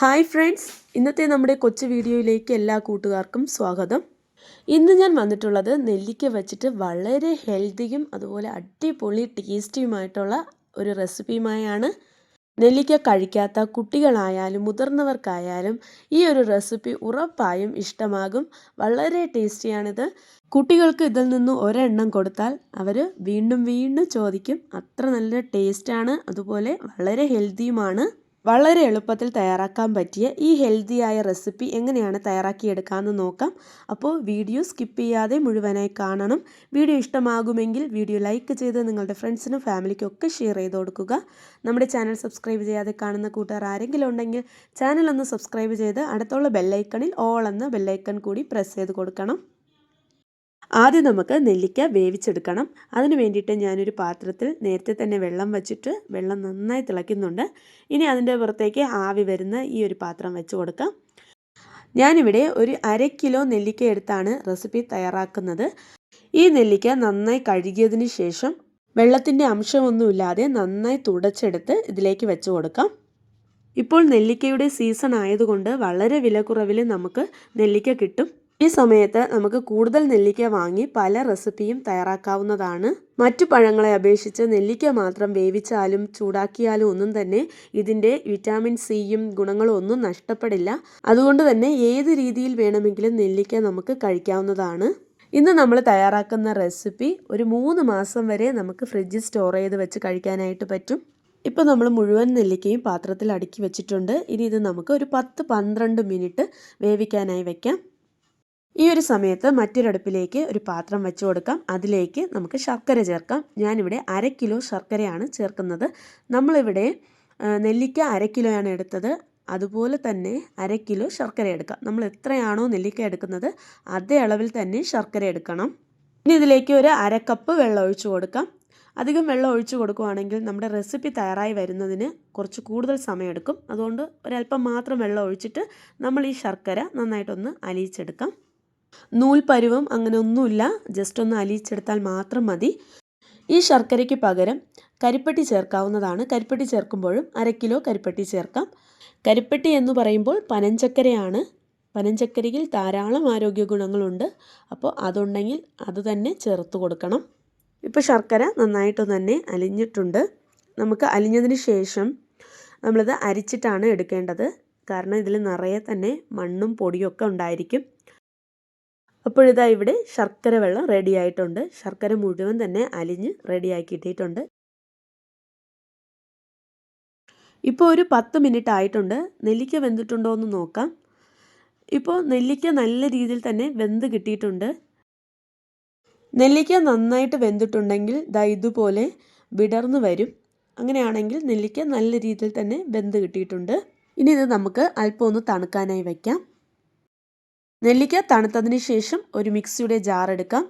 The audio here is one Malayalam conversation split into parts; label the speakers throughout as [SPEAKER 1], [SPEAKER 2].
[SPEAKER 1] ഹായ് ഫ്രണ്ട്സ് ഇന്നത്തെ നമ്മുടെ കൊച്ചു വീഡിയോയിലേക്ക് എല്ലാ കൂട്ടുകാർക്കും സ്വാഗതം. ഇന്ന് ഞാൻ വന്നിട്ടുള്ളത് നെല്ലിക്ക വെച്ചിട്ട് വളരെ ഹെൽത്തിയും അതുപോലെ അടിപൊളി ടേസ്റ്റിയുമായിട്ടുള്ള ഒരു റെസിപ്പിയുമായാണ്. നെല്ലിക്ക കഴിക്കാത്ത കുട്ടികളായാലും മുതിർന്നവർക്കായാലും ഈ ഒരു റെസിപ്പി ഉറപ്പായും ഇഷ്ടമാകും. വളരെ ടേസ്റ്റിയാണിത്. കുട്ടികൾക്ക് ഇതിൽ നിന്ന് ഒരെണ്ണം കൊടുത്താൽ അവർ വീണ്ടും വീണ്ടും ചോദിക്കും അത്ര നല്ല ടേസ്റ്റാണ് അതുപോലെ വളരെ ഹെൽത്തിയുമാണ്. വളരെ എളുപ്പത്തിൽ തയ്യാറാക്കാൻ പറ്റിയ ഈ ഹെൽത്തിയായ റെസിപ്പി എങ്ങനെയാണ് തയ്യാറാക്കിയെടുക്കാമെന്ന് നോക്കാം. അപ്പോൾ വീഡിയോ സ്കിപ്പ് ചെയ്യാതെ മുഴുവനായി കാണണം. വീഡിയോ ഇഷ്ടമാകുമെങ്കിൽ വീഡിയോ ലൈക്ക് ചെയ്ത് നിങ്ങളുടെ ഫ്രണ്ട്സിനും ഫാമിലിക്കും ഒക്കെ ഷെയർ ചെയ്ത് കൊടുക്കുക. നമ്മുടെ ചാനൽ സബ്സ്ക്രൈബ് ചെയ്യാതെ കാണുന്ന കൂട്ടുകാർ ആരെങ്കിലും ഉണ്ടെങ്കിൽ ചാനൽ ഒന്ന് സബ്സ്ക്രൈബ് ചെയ്ത് അടുത്തുള്ള ബെല്ലൈക്കണിൽ ഓൾ എന്ന ബെല്ലൈക്കൺ കൂടി പ്രസ് ചെയ്ത് കൊടുക്കണം. ആദ്യം നമുക്ക് നെല്ലിക്ക വേവിച്ചെടുക്കണം. അതിന് വേണ്ടിയിട്ട് ഞാനൊരു പാത്രത്തിൽ നേരത്തെ തന്നെ വെള്ളം വച്ചിട്ട് വെള്ളം നന്നായി തിളയ്ക്കുന്നുണ്ട്. ഇനി അതിന്റെ പുറത്തേക്ക് ആവി വരുന്ന ഈ ഒരു പാത്രം വെച്ച് കൊടുക്കാം. ഞാനിവിടെ ഒരു അര കിലോ നെല്ലിക്ക എടുത്താണ് റെസിപ്പി തയ്യാറാക്കുന്നത്. ഈ നെല്ലിക്ക നന്നായി കഴുകിയതിന് ശേഷം വെള്ളത്തിന്റെ അംശമൊന്നുമില്ലാതെ നന്നായി തുടച്ചെടുത്ത് ഇതിലേക്ക് വെച്ച് കൊടുക്കാം. ഇപ്പോൾ നെല്ലിക്കയുടെ സീസൺ ആയതുകൊണ്ട് വളരെ വിലക്കുറവിൽ നമുക്ക് നെല്ലിക്ക കിട്ടും. ഈ സമയത്ത് നമുക്ക് കൂടുതൽ നെല്ലിക്ക വാങ്ങി പല റെസിപ്പിയും തയ്യാറാക്കാവുന്നതാണ്. മറ്റു പഴങ്ങളെ അപേക്ഷിച്ച് നെല്ലിക്ക മാത്രം വേവിച്ചാലും ചൂടാക്കിയാലും ഒന്നും തന്നെ ഇതിന്റെ വിറ്റാമിൻ സിയും ഗുണങ്ങളും ഒന്നും നഷ്ടപ്പെടില്ല. അതുകൊണ്ട് തന്നെ ഏത് രീതിയിൽ വേണമെങ്കിലും നെല്ലിക്ക നമുക്ക് കഴിക്കാവുന്നതാണ്. ഇന്ന് നമ്മൾ തയ്യാറാക്കുന്ന റെസിപ്പി ഒരു മൂന്ന് മാസം വരെ നമുക്ക് ഫ്രിഡ്ജിൽ സ്റ്റോർ ചെയ്ത് വെച്ച് കഴിക്കാനായിട്ട് പറ്റും. ഇപ്പോൾ നമ്മൾ മുഴുവൻ നെല്ലിക്കയും പാത്രത്തിൽ അടുക്കി വെച്ചിട്ടുണ്ട്. ഇനി ഇത് നമുക്ക് ഒരു പത്ത് പന്ത്രണ്ട് മിനിറ്റ് വേവിക്കാനായി വെക്കാം. ഈ ഒരു സമയത്ത് മറ്റൊരടുപ്പിലേക്ക് ഒരു പാത്രം വെച്ച് കൊടുക്കാം. അതിലേക്ക് നമുക്ക് ശർക്കര ചേർക്കാം. ഞാനിവിടെ അര കിലോ ശർക്കരയാണ് ചേർക്കുന്നത്. നമ്മളിവിടെ നെല്ലിക്ക അര കിലോയാണ് എടുത്തത്. അതുപോലെ തന്നെ അര കിലോ ശർക്കര എടുക്കാം. നമ്മൾ എത്രയാണോ നെല്ലിക്ക എടുക്കുന്നത് അതേ അളവിൽ തന്നെ ശർക്കര എടുക്കണം. ഇനി ഇതിലേക്ക് ഒരു അര കപ്പ് വെള്ളം ഒഴിച്ചു കൊടുക്കാം. അധികം വെള്ളം ഒഴിച്ചു കൊടുക്കുകയാണെങ്കിൽ നമ്മുടെ റെസിപ്പി തയ്യാറായി വരുന്നതിന് കുറച്ച് കൂടുതൽ സമയമെടുക്കും. അതുകൊണ്ട് ഒരല്പം മാത്രം വെള്ളം ഒഴിച്ചിട്ട് നമ്മൾ ഈ ശർക്കര നന്നായിട്ടൊന്ന് അലിയിച്ചെടുക്കാം. നൂൽ പരുവം അങ്ങനെ ഒന്നുമില്ല. ജസ്റ്റ് ഒന്ന് അലിയിച്ചെടുത്താൽ മാത്രം മതി. ഈ ശർക്കരയ്ക്ക് പകരം കരിപ്പട്ടി ചേർക്കാവുന്നതാണ്. കരിപ്പട്ടി ചേർക്കുമ്പോഴും അര കിലോ കരിപ്പട്ടി ചേർക്കാം. കരിപ്പട്ടി എന്ന് പറയുമ്പോൾ പനഞ്ചക്കരയാണ്. പനഞ്ചക്കരയിൽ ധാരാളം ആരോഗ്യ ഗുണങ്ങളുണ്ട്. അപ്പോൾ അതുണ്ടെങ്കിൽ അത് തന്നെ ചേർത്ത് കൊടുക്കണം. ഇപ്പോൾ ശർക്കര നന്നായിട്ട് തന്നെ അലിഞ്ഞിട്ടുണ്ട്. നമുക്ക് അലിഞ്ഞതിന് ശേഷം നമ്മളിത് അരിച്ചിട്ടാണ് എടുക്കേണ്ടത്. കാരണം ഇതിൽ നിറയെ തന്നെ മണ്ണും പൊടിയൊക്കെ ഉണ്ടായിരിക്കും. അപ്പോഴിതാ ഇവിടെ ശർക്കര വെള്ളം റെഡി ആയിട്ടുണ്ട്. ശർക്കര മുഴുവൻ തന്നെ അലിഞ്ഞ് റെഡിയാക്കി ഇട്ടിട്ടുണ്ട്. ഇപ്പോൾ ഒരു പത്ത് മിനിറ്റ് ആയിട്ടുണ്ട്. നെല്ലിക്ക വെന്തിട്ടുണ്ടോ എന്ന് നോക്കാം. ഇപ്പോൾ നെല്ലിക്ക നല്ല രീതിയിൽ തന്നെ വെന്ത് കിട്ടിയിട്ടുണ്ട്. നെല്ലിക്ക നന്നായിട്ട് വെന്തിട്ടുണ്ടെങ്കിൽ ദാ ഇതുപോലെ വിടർന്നു വരും. അങ്ങനെയാണെങ്കിൽ നെല്ലിക്ക നല്ല രീതിയിൽ തന്നെ വെന്ത് കിട്ടിയിട്ടുണ്ട്. ഇനി ഇത് നമുക്ക് അല്പം ഒന്ന് തണുക്കാനായി വയ്ക്കാം നെല്ലിക്ക തണുത്തതിന് ശേഷം ഒരു മിക്സിയുടെ ജാർ എടുക്കാം.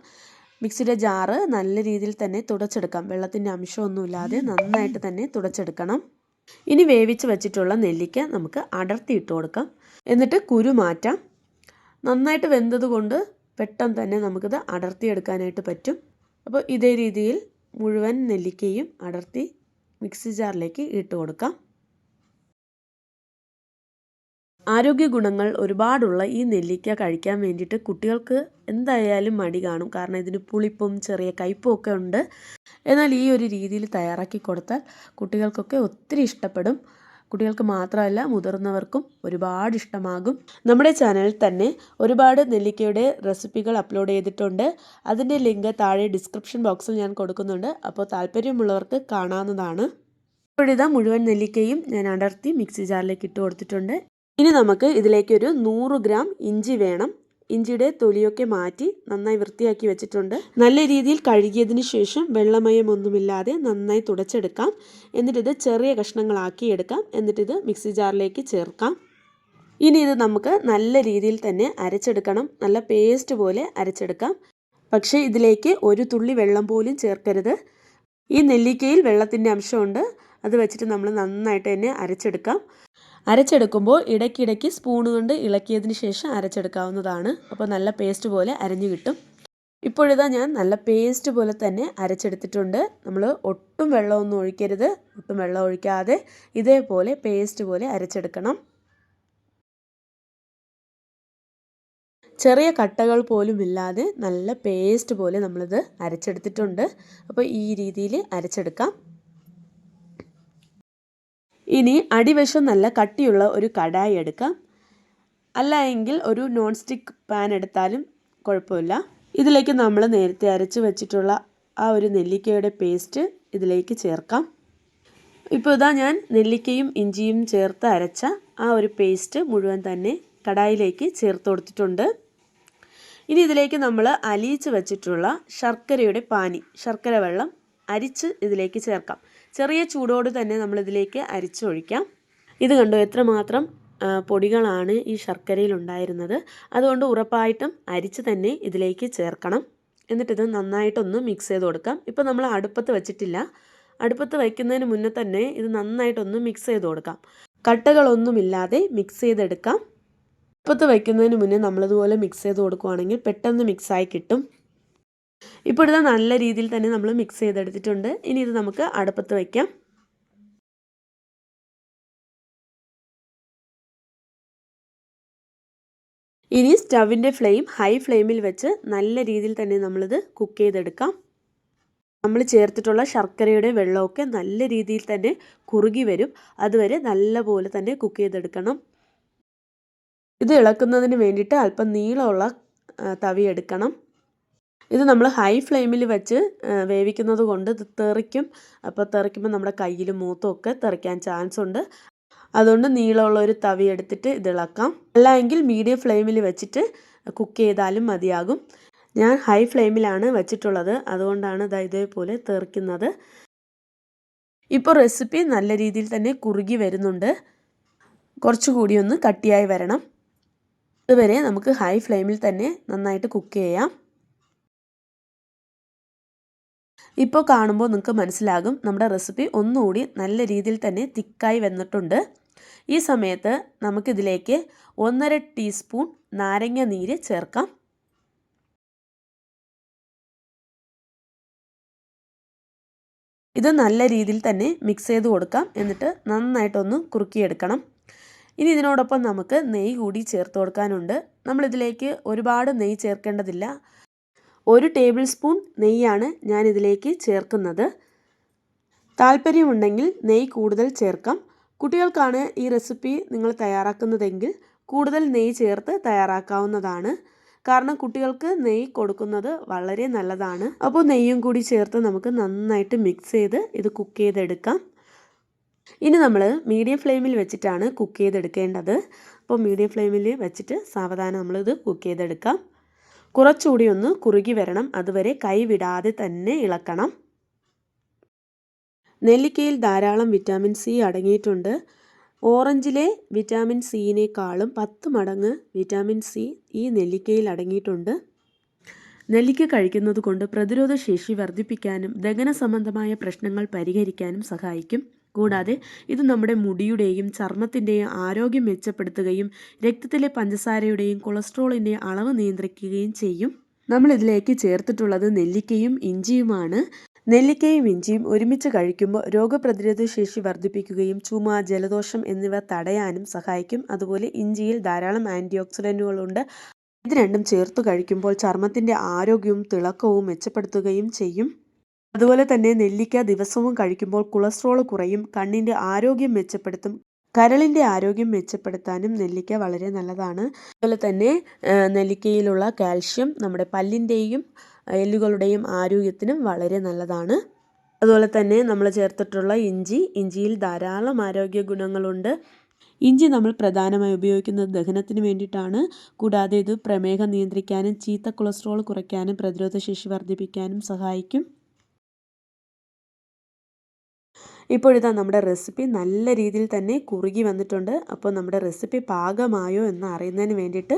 [SPEAKER 1] മിക്സിയുടെ ജാറ് നല്ല രീതിയിൽ തന്നെ തുടച്ചെടുക്കാം. വെള്ളത്തിന്റെ അംശമൊന്നുമില്ലാതെ നന്നായിട്ട് തന്നെ തുടച്ചെടുക്കണം. ഇനി വേവിച്ച് വെച്ചിട്ടുള്ള നെല്ലിക്ക നമുക്ക് അടർത്തിയിട്ട് കൊടുക്കാം. എന്നിട്ട് കുരു മാറ്റാം. നന്നായിട്ട് വെന്തത് പെട്ടെന്ന് തന്നെ നമുക്കിത് അടർത്തിയെടുക്കാനായിട്ട് പറ്റും. അപ്പോൾ ഇതേ രീതിയിൽ മുഴുവൻ നെല്ലിക്കയും അടർത്തി മിക്സി ജാറിലേക്ക് ഇട്ട് കൊടുക്കാം. ആരോഗ്യ ഗുണങ്ങൾ ഒരുപാടുള്ള ഈ നെല്ലിക്ക കഴിക്കാൻ വേണ്ടിയിട്ട് കുട്ടികൾക്ക് എന്തായാലും മടി കാണും. കാരണം ഇതിന് പുളിപ്പും ചെറിയ കയ്പും ഒക്കെ ഉണ്ട്. എന്നാൽ ഈ ഒരു രീതിയിൽ തയ്യാറാക്കി കൊടുത്താൽ കുട്ടികൾക്കൊക്കെ ഒത്തിരി ഇഷ്ടപ്പെടും. കുട്ടികൾക്ക് മാത്രമല്ല മുതിർന്നവർക്കും ഒരുപാട് ഇഷ്ടമാകും. നമ്മുടെ ചാനലിൽ തന്നെ ഒരുപാട് നെല്ലിക്കയുടെ റെസിപ്പികൾ അപ്ലോഡ് ചെയ്തിട്ടുണ്ട്. അതിന്റെ ലിങ്ക് താഴെ ഡിസ്ക്രിപ്ഷൻ ബോക്സിൽ ഞാൻ കൊടുക്കുന്നുണ്ട്. അപ്പോൾ താല്പര്യമുള്ളവർക്ക് കാണാവുന്നതാണ്. ഇപ്പോഴിതാ മുഴുവൻ നെല്ലിക്കയും ഞാൻ അടർത്തി മിക്സി ജാറിലേക്ക് ഇട്ട് കൊടുത്തിട്ടുണ്ട്. ഇനി നമുക്ക് ഇതിലേക്കൊരു നൂറ് ഗ്രാം ഇഞ്ചി വേണം. ഇഞ്ചിയുടെ തൊലിയൊക്കെ മാറ്റി നന്നായി വൃത്തിയാക്കി വെച്ചിട്ടുണ്ട്. നല്ല രീതിയിൽ കഴുകിയതിന് ശേഷം വെള്ളമയം വെള്ളമയമൊന്നുമില്ലാതെ നന്നായി തുടച്ചെടുക്കാം. എന്നിട്ടിത് ചെറിയ കഷ്ണങ്ങളാക്കി എടുക്കാം. എന്നിട്ടിത് മിക്സി ജാറിലേക്ക് ചേർക്കാം. ഇനി ഇത് നമുക്ക് നല്ല രീതിയിൽ തന്നെ അരച്ചെടുക്കണം. നല്ല പേസ്റ്റ് പോലെ അരച്ചെടുക്കാം. പക്ഷേ ഇതിലേക്ക് ഒരു തുള്ളി വെള്ളം പോലും ചേർക്കരുത്. ഈ നെല്ലിക്കയിൽ വെള്ളത്തിന്റെ അംശമുണ്ട്. അത് വെച്ചിട്ട് നമ്മൾ നന്നായിട്ട് തന്നെ അരച്ചെടുക്കാം. അരച്ചെടുക്കുമ്പോൾ ഇടയ്ക്കിടയ്ക്ക് സ്പൂൺ കൊണ്ട് ഇളക്കിയതിന് ശേഷം അരച്ചെടുക്കാവുന്നതാണ്. അപ്പോൾ നല്ല പേസ്റ്റ് പോലെ അരഞ്ഞു കിട്ടും. ഇപ്പോഴിതാ ഞാൻ നല്ല പേസ്റ്റ് പോലെ തന്നെ അരച്ചെടുത്തിട്ടുണ്ട്. നമ്മൾ ഒട്ടും വെള്ളമൊന്നും ഒഴിക്കരുത്. ഒട്ടും വെള്ളം ഒഴിക്കാതെ ഇതേപോലെ പേസ്റ്റ് പോലെ അരച്ചെടുക്കണം. ചെറിയ കട്ടകൾ പോലും ഇല്ലാതെ നല്ല പേസ്റ്റ് പോലെ നമ്മളിത് അരച്ചെടുത്തിട്ടുണ്ട്. അപ്പോൾ ഈ രീതിയിൽ അരച്ചെടുക്കാം. ഇനി അടിവശം നല്ല കട്ടിയുള്ള ഒരു കടായി എടുക്കാം. അല്ല എങ്കിൽ ഒരു നോൺ സ്റ്റിക്ക് പാൻ എടുത്താലും കുഴപ്പമില്ല. ഇതിലേക്ക് നമ്മൾ നേരത്തെ അരച്ച് വെച്ചിട്ടുള്ള ആ ഒരു നെല്ലിക്കയുടെ പേസ്റ്റ് ഇതിലേക്ക് ചേർക്കാം. ഇപ്പോൾ ഇതാ ഞാൻ നെല്ലിക്കയും ഇഞ്ചിയും ചേർത്ത് അരച്ച ആ ഒരു പേസ്റ്റ് മുഴുവൻ തന്നെ കടായിലേക്ക് ചേർത്ത് കൊടുത്തിട്ടുണ്ട്. ഇനി ഇതിലേക്ക് നമ്മൾ അലിയിച്ച് വെച്ചിട്ടുള്ള ശർക്കരയുടെ പാനി ശർക്കര വെള്ളം അരിച്ച് ഇതിലേക്ക് ചേർക്കാം. ചെറിയ ചൂടോട് തന്നെ നമ്മളിതിലേക്ക് അരിച്ചൊഴിക്കാം. ഇത് കണ്ടോ എത്രമാത്രം പൊടികളാണ് ഈ ശർക്കരയിൽ ഉണ്ടായിരുന്നത് അതുകൊണ്ട് ഉറപ്പായിട്ടും അരിച്ച് തന്നെ ഇതിലേക്ക് ചേർക്കണം. എന്നിട്ടിത് നന്നായിട്ടൊന്ന് മിക്സ് ചെയ്ത് കൊടുക്കാം. ഇപ്പോൾ നമ്മൾ അടുപ്പത്ത് വെച്ചിട്ടില്ല. അടുപ്പത്ത് വയ്ക്കുന്നതിന് മുന്നേ തന്നെ ഇത് നന്നായിട്ടൊന്ന് മിക്സ് ചെയ്ത് കൊടുക്കാം. കട്ടകളൊന്നുമില്ലാതെ മിക്സ് ചെയ്തെടുക്കാം. അടുപ്പത്ത് വയ്ക്കുന്നതിന് മുന്നേ നമ്മളിതുപോലെ മിക്സ് ചെയ്ത് കൊടുക്കുവാണെങ്കിൽ പെട്ടെന്ന് മിക്സായി കിട്ടും. ഇപ്പോൾ ഇത് നല്ല രീതിയിൽ തന്നെ നമ്മൾ മിക്സ് ചെയ്തെടുത്തിട്ടുണ്ട്. ഇനി ഇത് നമുക്ക് അടുപ്പത്ത് വയ്ക്കാം ഇനി സ്റ്റവിന്റെ ഫ്ലെയിം ഹൈ ഫ്ലെയിമിൽ വെച്ച് നല്ല രീതിയിൽ തന്നെ നമ്മളിത് കുക്ക് ചെയ്തെടുക്കാം. നമ്മൾ ചേർത്തിട്ടുള്ള ശർക്കരയുടെ വെള്ളമൊക്കെ നല്ല രീതിയിൽ തന്നെ കുറുകി വരും. അതുവരെ നല്ലപോലെ തന്നെ കുക്ക് ചെയ്തെടുക്കണം. ഇത് ഇളക്കുന്നതിന് വേണ്ടിയിട്ട് അല്പം നീളമുള്ള തവി എടുക്കണം. ഇത് നമ്മൾ ഹൈ ഫ്ലെയിമിൽ വെച്ച് വേവിക്കുന്നത് കൊണ്ട് ഇത് തെറിക്കും. അപ്പോൾ തെറിക്കുമ്പോൾ നമ്മുടെ കയ്യിലും മൂത്തും ഒക്കെ തെറിക്കാൻ ചാൻസ് ഉണ്ട്. അതുകൊണ്ട് നീളമുള്ള ഒരു തവി എടുത്തിട്ട് ഇത് ഇളക്കാം. അല്ല എങ്കിൽ മീഡിയം ഫ്ലെയിമിൽ വെച്ചിട്ട് കുക്ക് ചെയ്താലും മതിയാകും. ഞാൻ ഹൈ ഫ്ലെയിമിലാണ് വെച്ചിട്ടുള്ളത്. അതുകൊണ്ടാണ് ഇത് ഇതേപോലെ തെറിക്കുന്നത്. ഇപ്പോൾ റെസിപ്പി നല്ല രീതിയിൽ തന്നെ കുറുകി വരുന്നുണ്ട്. കുറച്ചുകൂടി ഒന്ന് കട്ടിയായി വരണം. ഇതുവരെ നമുക്ക് ഹൈ ഫ്ലെയിമിൽ തന്നെ നന്നായിട്ട് കുക്ക് ചെയ്യാം. ഇപ്പോൾ കാണുമ്പോൾ നിങ്ങൾക്ക് മനസ്സിലാകും നമ്മുടെ റെസിപ്പി ഒന്നുകൂടി നല്ല രീതിയിൽ തന്നെ തിക്കായി വന്നിട്ടുണ്ട്. ഈ സമയത്ത് നമുക്കിതിലേക്ക് ഒന്നര ടീസ്പൂൺ നാരങ്ങ നീര് ചേർക്കാം. ഇത് നല്ല രീതിയിൽ തന്നെ മിക്സ് ചെയ്ത് കൊടുക്കാം. എന്നിട്ട് നന്നായിട്ടൊന്ന് കുറുക്കിയെടുക്കണം. ഇനി ഇതിനോടൊപ്പം നമുക്ക് നെയ്യ് കൂടി ചേർത്ത് കൊടുക്കാനുണ്ട്. നമ്മളിതിലേക്ക് ഒരുപാട് നെയ്യ് ചേർക്കേണ്ടതില്ല. ഒരു ടേബിൾ സ്പൂൺ നെയ്യാണ് ഞാൻ ഇതിലേക്ക് ചേർക്കുന്നത്. താല്പര്യമുണ്ടെങ്കിൽ നെയ്യ് കൂടുതൽ ചേർക്കാം. കുട്ടികൾക്കാണ് ഈ റെസിപ്പി നിങ്ങൾ തയ്യാറാക്കുന്നതെങ്കിൽ കൂടുതൽ നെയ്യ് ചേർത്ത് തയ്യാറാക്കാവുന്നതാണ്. കാരണം കുട്ടികൾക്ക് നെയ്യ് കൊടുക്കുന്നത് വളരെ നല്ലതാണ്. അപ്പോൾ നെയ്യും കൂടി ചേർത്ത് നമുക്ക് നന്നായിട്ട് മിക്സ് ചെയ്ത് ഇത് കുക്ക് ചെയ്തെടുക്കാം. ഇനി നമ്മൾ മീഡിയം ഫ്ലെയിമിൽ വെച്ചിട്ടാണ് കുക്ക് ചെയ്തെടുക്കേണ്ടത്. അപ്പോൾ മീഡിയം ഫ്ലെയിമിൽ വെച്ചിട്ട് സാവധാനം നമ്മളിത് കുക്ക് ചെയ്തെടുക്കാം. കുറച്ചുകൂടി ഒന്ന് കുറുകി വരണം. അതുവരെ കൈവിടാതെ തന്നെ ഇളക്കണം. നെല്ലിക്കയിൽ ധാരാളം വിറ്റാമിൻ സി അടങ്ങിയിട്ടുണ്ട്. ഓറഞ്ചിലെ വിറ്റാമിൻ സിയിനേക്കാളും പത്ത് മടങ്ങ് വിറ്റാമിൻ സി ഈ നെല്ലിക്കയിൽ അടങ്ങിയിട്ടുണ്ട്. നെല്ലിക്ക കഴിക്കുന്നത് കൊണ്ട് പ്രതിരോധശേഷി വർദ്ധിപ്പിക്കാനും ദഹന സംബന്ധമായ പ്രശ്നങ്ങൾ പരിഹരിക്കാനും സഹായിക്കും. കൂടാതെ ഇത് നമ്മുടെ മുടിയുടെയും ചർമ്മത്തിന്റെയും ആരോഗ്യം മെച്ചപ്പെടുത്തുകയും രക്തത്തിലെ പഞ്ചസാരയുടെയും കൊളസ്ട്രോളിന്റെയും അളവ് നിയന്ത്രിക്കുകയും ചെയ്യും. നമ്മൾ ഇതിലേക്ക് ചേർത്തിട്ടുള്ളത് നെല്ലിക്കയും ഇഞ്ചിയുമാണ്. നെല്ലിക്കയും ഇഞ്ചിയും ഒരുമിച്ച് കഴിക്കുമ്പോൾ രോഗപ്രതിരോധ ശേഷി വർദ്ധിപ്പിക്കുകയും ചുമ ജലദോഷം എന്നിവ തടയാനും സഹായിക്കും. അതുപോലെ ഇഞ്ചിയിൽ ധാരാളം ആന്റി ഓക്സിഡന്റുകളുണ്ട് ഇത് രണ്ടും ചേർത്ത് കഴിക്കുമ്പോൾ ചർമ്മത്തിന്റെ ആരോഗ്യവും തിളക്കവും മെച്ചപ്പെടുത്തുകയും ചെയ്യും. അതുപോലെ തന്നെ നെല്ലിക്ക ദിവസവും കഴിക്കുമ്പോൾ കൊളസ്ട്രോൾ കുറയും കണ്ണിന്റെ ആരോഗ്യം മെച്ചപ്പെടുത്തും കരളിന്റെ ആരോഗ്യം മെച്ചപ്പെടുത്താനും നെല്ലിക്ക വളരെ നല്ലതാണ്. അതുപോലെ തന്നെ നെല്ലിക്കയിലുള്ള കാൽഷ്യം നമ്മുടെ പല്ലിന്റെയും എല്ലുകളുടെയും ആരോഗ്യത്തിനും വളരെ നല്ലതാണ്. അതുപോലെ തന്നെ നമ്മൾ ചേർത്തിട്ടുള്ള ഇഞ്ചി ഇഞ്ചിയിൽ ധാരാളം ആരോഗ്യ ഗുണങ്ങളുണ്ട്. ഇഞ്ചി നമ്മൾ പ്രധാനമായി ഉപയോഗിക്കുന്നത് ദഹനത്തിന് വേണ്ടിയിട്ടാണ്. കൂടാതെ ഇത് പ്രമേഹം നിയന്ത്രിക്കാനും ചീത്ത കൊളസ്ട്രോൾ കുറയ്ക്കാനും പ്രതിരോധശേഷി വർദ്ധിപ്പിക്കാനും സഹായിക്കും. ഇപ്പോഴിതാ നമ്മുടെ റെസിപ്പി നല്ല രീതിയിൽ തന്നെ കുറുകി വന്നിട്ടുണ്ട്. അപ്പോൾ നമ്മുടെ റെസിപ്പി പാകമായോ എന്ന് അറിയുന്നതിന് വേണ്ടിയിട്ട്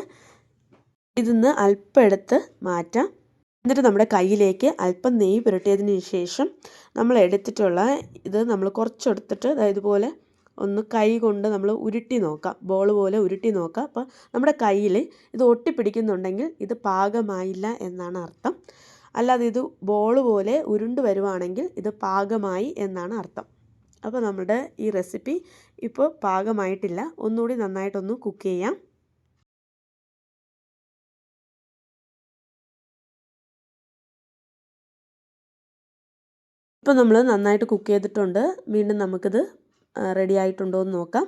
[SPEAKER 1] ഇതിന്ന് അല്പം എടുത്ത് മാറ്റാം. എന്നിട്ട് നമ്മുടെ കയ്യിലേക്ക് അല്പം നെയ്യ് പുരട്ടിയതിന് ശേഷം നമ്മൾ എടുത്തിട്ടുള്ള ഇത് നമ്മൾ കുറച്ചെടുത്തിട്ട് ഇതുപോലെ ഒന്ന് കൈ കൊണ്ട് നമ്മൾ ഉരുട്ടി നോക്കാം. ബോൾ പോലെ ഉരുട്ടി നോക്കാം. അപ്പോൾ നമ്മുടെ കയ്യിൽ ഇത് ഒട്ടിപ്പിടിക്കുന്നുണ്ടെങ്കിൽ ഇത് പാകമായില്ല എന്നാണ് അർത്ഥം. അല്ലാതെ ഇത് ബോൾ പോലെ ഉരുണ്ട് വരുവാണെങ്കിൽ ഇത് പാകമായി എന്നാണ് അർത്ഥം. അപ്പോൾ നമ്മുടെ ഈ റെസിപ്പി ഇപ്പോൾ പാകമായിട്ടില്ല. ഒന്നുകൂടി നന്നായിട്ടൊന്ന് കുക്ക് ചെയ്യാം. ഇപ്പോൾ നമ്മൾ നന്നായിട്ട് കുക്ക് ചെയ്തിട്ടുണ്ട്. വീണ്ടും നമുക്കിത് റെഡി ആയിട്ടുണ്ടോ എന്ന് നോക്കാം.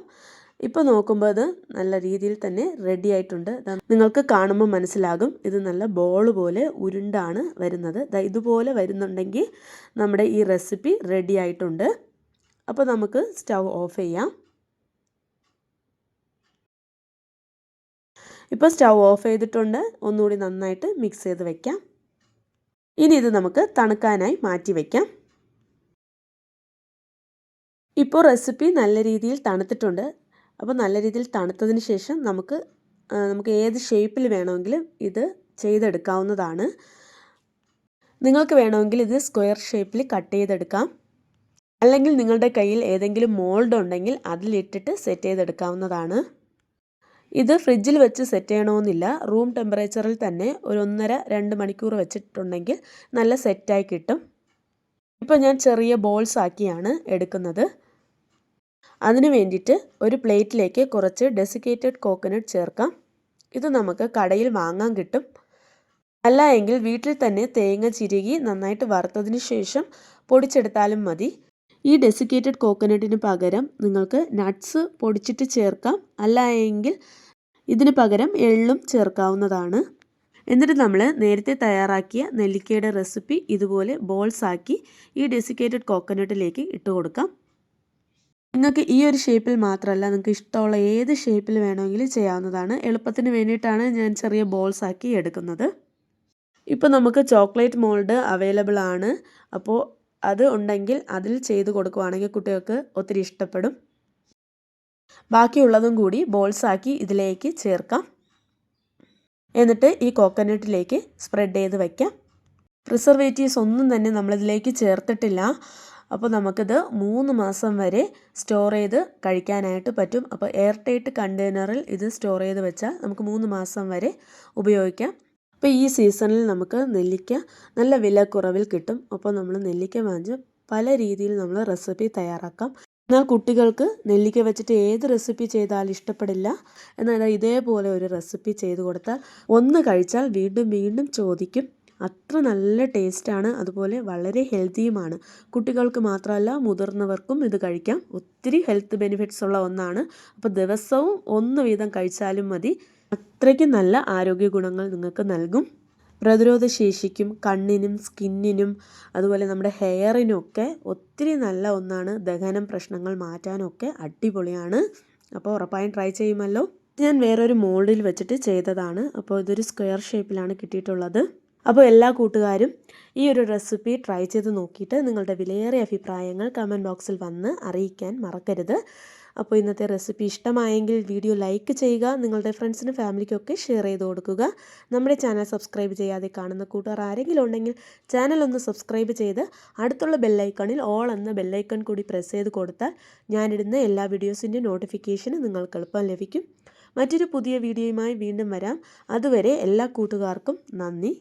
[SPEAKER 1] ഇപ്പോൾ നോക്കുമ്പോൾ അത് നല്ല രീതിയിൽ തന്നെ റെഡി ആയിട്ടുണ്ട്. നിങ്ങൾക്ക് കാണുമ്പോൾ മനസ്സിലാകും. ഇത് നല്ല ബോൾ പോലെ ഉരുണ്ടാണ് വരുന്നത്. ഇതുപോലെ വരുന്നുണ്ടെങ്കിൽ നമ്മുടെ ഈ റെസിപ്പി റെഡി ആയിട്ടുണ്ട്. അപ്പോൾ നമുക്ക് സ്റ്റൗ ഓഫ് ചെയ്യാം. ഇപ്പോൾ സ്റ്റൗ ഓഫ് ചെയ്തിട്ടുണ്ട്. ഒന്നുകൂടി നന്നായിട്ട് മിക്സ് ചെയ്ത് വെക്കാം. ഇനി ഇത് നമുക്ക് തണുക്കാനായി മാറ്റി വയ്ക്കാം ഇപ്പോൾ റെസിപ്പി നല്ല രീതിയിൽ തണുത്തിട്ടുണ്ട്. അപ്പോൾ നല്ല രീതിയിൽ തണുത്തതിന് ശേഷം നമുക്ക് നമുക്ക് ഏത് ഷേപ്പിൽ വേണമെങ്കിലും ഇത് ചെയ്തെടുക്കാവുന്നതാണ്. നിങ്ങൾക്ക് വേണമെങ്കിൽ ഇത് സ്ക്വയർ ഷേപ്പിൽ കട്ട് ചെയ്തെടുക്കാം. അല്ലെങ്കിൽ നിങ്ങളുടെ കയ്യിൽ ഏതെങ്കിലും മോൾഡ് ഉണ്ടെങ്കിൽ അതിലിട്ടിട്ട് സെറ്റ് ചെയ്തെടുക്കാവുന്നതാണ്. ഇത് ഫ്രിഡ്ജിൽ വെച്ച് സെറ്റ് ചെയ്യണമെന്നില്ല. റൂം ടെമ്പറേച്ചറിൽ തന്നെ ഒരു ഒന്നര രണ്ട് മണിക്കൂർ വെച്ചിട്ടുണ്ടെങ്കിൽ നല്ല സെറ്റായി കിട്ടും. ഇപ്പോൾ ഞാൻ ചെറിയ ബോൾസ് ആക്കിയാണ് എടുക്കുന്നത്. അതിനു വേണ്ടിയിട്ട് ഒരു പ്ലേറ്റിലേക്ക് കുറച്ച് ഡെസിക്കേറ്റഡ് കോക്കനട്ട് ചേർക്കാം. ഇത് നമുക്ക് കടയിൽ വാങ്ങാൻ കിട്ടും. അല്ല വീട്ടിൽ തന്നെ തേങ്ങ ചിരുകി നന്നായിട്ട് വറുത്തതിന് ശേഷം പൊടിച്ചെടുത്താലും മതി. ഈ ഡെസിക്കേറ്റഡ് കോക്കനട്ടിന് പകരം നിങ്ങൾക്ക് നട്ട്സ് പൊടിച്ചിട്ട് ചേർക്കാം. അല്ല എങ്കിൽ ഇതിന് പകരം എള്ളും ചേർക്കാവുന്നതാണ്. എന്നിട്ട് നമ്മൾ നേരത്തെ തയ്യാറാക്കിയ നെല്ലിക്കയുടെ റെസിപ്പി ഇതുപോലെ ബോൾസ് ആക്കി ഈ ഡെസിക്കേറ്റഡ് കോക്കനട്ടിലേക്ക് ഇട്ട് കൊടുക്കാം. നിങ്ങൾക്ക് ഈ ഒരു ഷേപ്പിൽ മാത്രമല്ല നിങ്ങൾക്ക് ഇഷ്ടമുള്ള ഏത് ഷേപ്പിൽ വേണമെങ്കിലും ചെയ്യാവുന്നതാണ്. എളുപ്പത്തിന് വേണ്ടിയിട്ടാണ് ഞാൻ ചെറിയ ബോൾസ് ആക്കി എടുക്കുന്നത്. ഇപ്പോൾ നമുക്ക് ചോക്ലേറ്റ് മോൾഡ് അവൈലബിൾ ആണ്. അപ്പോൾ അത് ഉണ്ടെങ്കിൽ അതിൽ ചെയ്ത് കൊടുക്കുവാണെങ്കിൽ കുട്ടികൾക്ക് ഒത്തിരി ഇഷ്ടപ്പെടും. ബാക്കിയുള്ളതും കൂടി ബോൾസ് ആക്കി ഇതിലേക്ക് ചേർക്കാം. എന്നിട്ട് ഈ കോക്കനട്ടിലേക്ക് സ്പ്രെഡ് ചെയ്ത് വയ്ക്കാം പ്രിസർവേറ്റീവ്സ് ഒന്നും തന്നെ നമ്മളിതിലേക്ക് ചേർത്തിട്ടില്ല. അപ്പോൾ നമുക്കിത് മൂന്ന് മാസം വരെ സ്റ്റോർ ചെയ്ത് കഴിക്കാനായിട്ട് പറ്റും. അപ്പോൾ എയർ ടൈറ്റ് കണ്ടെയ്നറിൽ ഇത് സ്റ്റോർ ചെയ്ത് വെച്ചാൽ നമുക്ക് മൂന്ന് മാസം വരെ ഉപയോഗിക്കാം. അപ്പോൾ ഈ സീസണിൽ നമുക്ക് നെല്ലിക്ക നല്ല വിലക്കുറവിൽ കുറവിൽ കിട്ടും. അപ്പോൾ നമ്മൾ നെല്ലിക്ക വാങ്ങിച്ച് പല രീതിയിൽ നമ്മൾ റെസിപ്പി തയ്യാറാക്കാം. എന്നാൽ കുട്ടികൾക്ക് നെല്ലിക്ക വെച്ചിട്ട് ഏത് റെസിപ്പി ചെയ്താലും ഇഷ്ടപ്പെടില്ല എന്നാൽ ഇതേപോലെ ഒരു റെസിപ്പി ചെയ്ത് കൊടുത്താൽ ഒന്ന് കഴിച്ചാൽ വീണ്ടും വീണ്ടും ചോദിക്കും. അത്ര നല്ല ടേസ്റ്റാണ്. അതുപോലെ വളരെ ഹെൽത്തിയുമാണ്. കുട്ടികൾക്ക് മാത്രമല്ല മുതിർന്നവർക്കും ഇത് കഴിക്കാം. ഒത്തിരി ഹെൽത്ത് ബെനിഫിറ്റ്സ് ഉള്ള ഒന്നാണ്. അപ്പോൾ ദിവസവും ഒന്ന് വീതം കഴിച്ചാലും മതി. അത്രയ്ക്ക് നല്ല ആരോഗ്യ ഗുണങ്ങൾ നിങ്ങൾക്ക് നൽകും. പ്രതിരോധ ശേഷിക്കും കണ്ണിനും സ്കിന്നിനും അതുപോലെ നമ്മുടെ ഹെയറിനൊക്കെ ഒത്തിരി നല്ല ഒന്നാണ്. ദഹനം പ്രശ്നങ്ങൾ മാറ്റാനൊക്കെ അടിപൊളിയാണ്. അപ്പോൾ ഉറപ്പായും ട്രൈ ചെയ്യുമല്ലോ. ഞാൻ വേറൊരു മോൾഡിൽ വെച്ചിട്ട് ചെയ്തതാണ്. അപ്പോൾ ഇതൊരു സ്ക്വയർ ഷേപ്പിലാണ് കിട്ടിയിട്ടുള്ളത്. അപ്പോൾ എല്ലാ കൂട്ടുകാരും ഈ ഒരു റെസിപ്പി ട്രൈ ചെയ്ത് നോക്കിയിട്ട് നിങ്ങളുടെ വിലയേറിയ അഭിപ്രായങ്ങൾ കമന്റ് ബോക്സിൽ വന്ന് അറിയിക്കാൻ മറക്കരുത്. അപ്പോൾ ഇന്നത്തെ റെസിപ്പി ഇഷ്ടമായെങ്കിൽ വീഡിയോ ലൈക്ക് ചെയ്യുക നിങ്ങളുടെ ഫ്രണ്ട്സിനും ഫാമിലിക്കൊക്കെ ഷെയർ ചെയ്ത് കൊടുക്കുക. നമ്മുടെ ചാനൽ സബ്സ്ക്രൈബ് ചെയ്യാതെ കാണുന്ന കൂട്ടുകാർ ആരെങ്കിലും ഉണ്ടെങ്കിൽ ചാനൽ ഒന്ന് സബ്സ്ക്രൈബ് ചെയ്ത് അടുത്തുള്ള ബെല്ലൈക്കണിൽ ഓൾ എന്ന ബെല്ലൈക്കൺ കൂടി പ്രസ് ചെയ്ത് കൊടുത്താൽ ഞാനിടുന്ന എല്ലാ വീഡിയോസിന്റെ നോട്ടിഫിക്കേഷന് നിങ്ങൾക്ക് എളുപ്പം ലഭിക്കും. മറ്റൊരു പുതിയ വീഡിയോയുമായി വീണ്ടും വരാം. അതുവരെ എല്ലാ കൂട്ടുകാർക്കും നന്ദി.